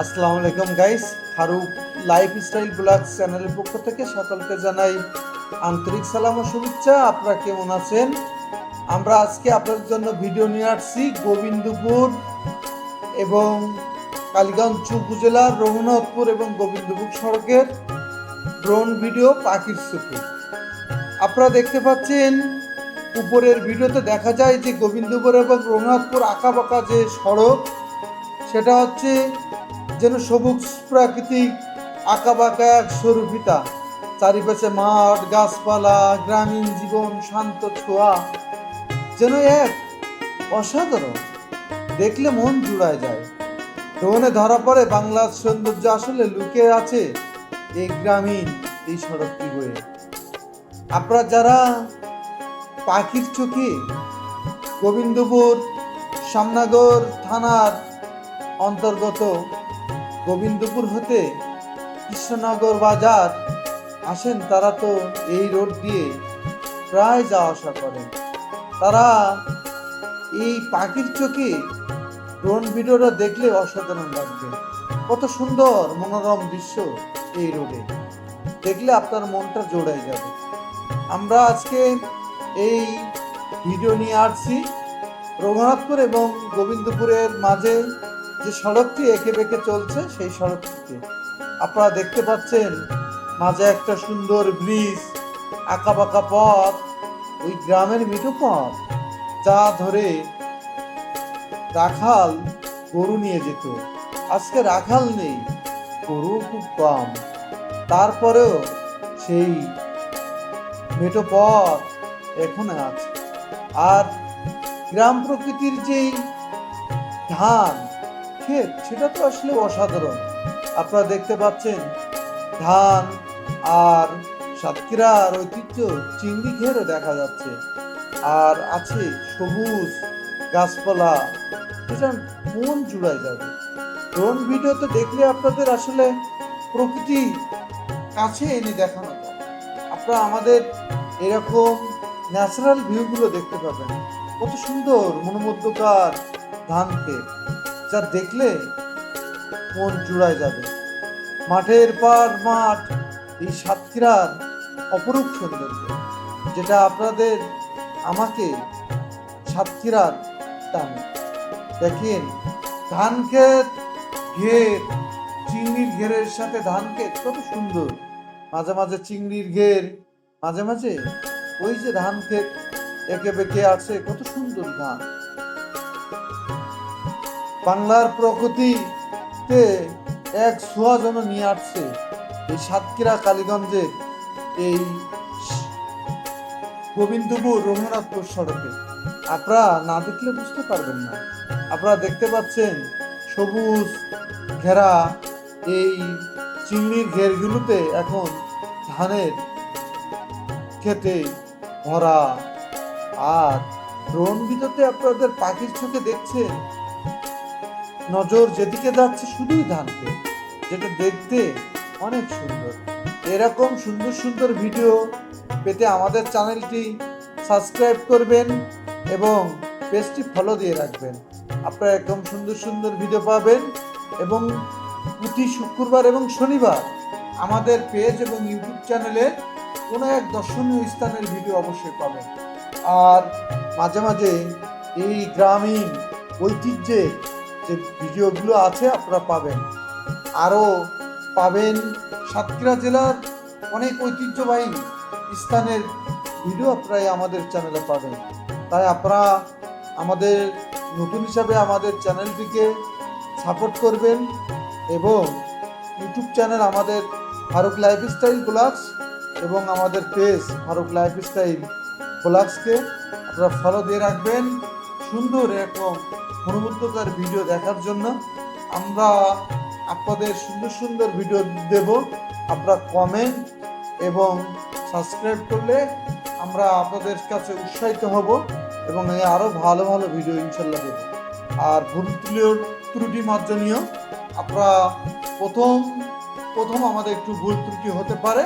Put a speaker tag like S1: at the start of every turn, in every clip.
S1: আসসালামু আলাইকুম guys Faruk lifestyle blog চ্যানেলের পক্ষ থেকে সকলকে জানাই আন্তরিক সালাম ও শুভেচ্ছা। আপনারা কেমন আছেন? আমরা আজকে আপনাদের জন্য ভিডিও নিয়ে আসছি গোবিন্দপুর এবং কালীগঞ্জ উপজেলার রঘুনাথপুর এবং গোবিন্দপুর সড়কের ড্রোন ভিডিও পাখির চোখে। আপনারা দেখতে পাচ্ছেন, উপরের ভিডিওতে দেখা যায় যে গোবিন্দপুর এবং রঘুনাথপুর আঁকা আঁকাবাঁকা যে সড়ক, সেটা হচ্ছে যেন সবুজ প্রাকৃতিক আঁকাবাঁকা এক স্বরূপিতা। চারিপাশে মাঠ, গাছপালা, গ্রামীণ জীবন, শান্ত ছোঁয়া। যেন এক অসাধারণ। দেখলে মন জুড়ায় যায়। ড্রোনে ধরা পড়ে বাংলার সৌন্দর্য আসলে লুকিয়ে আছে এই গ্রামীণ, এই সড়কটি বয়ে আপনারা যারা পাখির চোখে গোবিন্দপুর সামনাগর থানার অন্তর্গত গোবিন্দপুর হতে কৃষ্ণনগর বাজার আসেন তারা তো এই রোড দিয়ে প্রায় যাওয়া আসা করেন। তারা এই পাখির চোখে ড্রোন ভিডিওটা দেখলে অসাধারণ লাগবে। কত সুন্দর মনোরম দৃশ্য এই রোডে। দেখলে আপনার মনটা জোড়ায় যাবে। আমরা আজকে এই ভিডিও নিয়ে আসছি। রঘুনাথপুর এবং গোবিন্দপুরের মাঝে যে সড়কটি এঁকে বেঁকে চলছে, সেই সড়কটিতে আপনারা দেখতে পাচ্ছেন, মাঝে একটা সুন্দর ব্রিজ আঁকা বাঁকা পথ, ওই গ্রামের মিঠু পথ যা ধরে রাখাল গরু নিয়ে যেত। আজকে রাখাল নেই, গরু খুব কম। তারপরেও সেই মেটো পথ এখন আছে। আর গ্রাম প্রকৃতির যেই ধান ক্ষেত, সেটা তো আসলে অসাধারণ। আপনারা দেখতে পাচ্ছেন, ধান, আর সাতক্ষীরার ঐতিহ্য চিংড়ি ঘেরও দেখা যাচ্ছে। আর আছে সবুজ গাছপালা, এটা মন জুড়ায় যাবে। ড্রোন ভিডিওতে দেখলে আপনাদের আসলে প্রকৃতি কাছে এনে দেখানো আপনারা আমাদের এরকম ন্যাচারাল ভিউগুলো দেখতে পাবেন। কত সুন্দর, মনোমুগ্ধকার ধান ক্ষেত। যা দেখলে মন জুড়ায় যাবে। মাঠের পর মাঠ, এই সাতক্ষীরার অপরূপ সৌন্দর্য, যেটা আপনাদের আমাকে সাতক্ষীরার টানে। দেখেন ধান ক্ষেত ঘের, চিংড়ির ঘেরের সাথে ধান ক্ষেত কত সুন্দর। মাঝে মাঝে চিংড়ির ঘের, মাঝে মাঝে ওই যে ধান ক্ষেত একে বেঁকে আছে, কত সুন্দর ধান। বাংলার প্রকৃতিতে এক যেন নিয়ে আসছে এই সাতক্ষীরা, কালীগঞ্জের এই গোবিন্দপুর, রঘুনাথপুর সড়কে। আপনারা না দেখলে বুঝতে পারবেন না। আপনারা দেখতে পাচ্ছেন সবুজ ঘেরা এই চিংড়ির ঘেরগুলোতে এখন ধানের খেতে ভরা। আর ড্রোন ভিতরতে আপনাদের পাখির চোখে দেখছেন নজর যেদিকে যাচ্ছে শুধুই ধানকে, যেটা দেখতে অনেক সুন্দর। এরকম সুন্দর সুন্দর ভিডিও পেতে আমাদের চ্যানেলটি সাবস্ক্রাইব করবেন এবং পেজটি ফলো দিয়ে রাখবেন। আপনারা একদম সুন্দর সুন্দর ভিডিও পাবেন এবং প্রতি শুক্রবার এবং শনিবার আমাদের পেজ এবং ইউটিউব চ্যানেলে কোনো এক দর্শনীয় স্থানের ভিডিও অবশ্যই পাবেন। আর মাঝে মাঝে এই গ্রামীণ ঐতিহ্যের যে ভিডিওগুলো আছে আপনারা পাবেন। আরও পাবেন সাতক্ষীরা জেলার অনেক ঐতিহ্যবাহী স্থানের ভিডিও আপনারা আমাদের চ্যানেলে পাবেন। তাই আপনারা আমাদের নতুন হিসাবে আমাদের চ্যানেলটিকে সাপোর্ট করবেন এবং ইউটিউব চ্যানেল আমাদের ফারুক লাইফস্টাইল ব্লগস এবং আমাদের পেজ ফারুক লাইফস্টাইল ব্লগসকে আপনারা ফলো দিয়ে রাখবেন। সুন্দর এরকম মনোমুগ্ধকর ভিডিও দেখার জন্য আমরা আপনাদের সুন্দর সুন্দর ভিডিও দেব। আপনারা কমেন্ট এবং সাবস্ক্রাইব করলে আমরা আপনাদের কাছে উৎসাহিত হব এবং আরও ভালো ভালো ভিডিও ইনশাল্লাহ দেব। আর ভুল ত্রুটি মার্জনীয়। আপনারা প্রথম প্রথম আমাদের একটু ভুল ত্রুটি হতে পারে।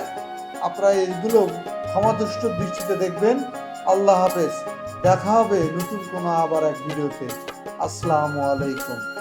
S1: আপনারা এইগুলো ক্ষমাদুষ্ট দৃষ্টিতে দেখবেন। আল্লাহ হাফেজ। দেখা হবে নতুন কোনো আবার এক ভিডিওতে। আসসালামু আলাইকুম।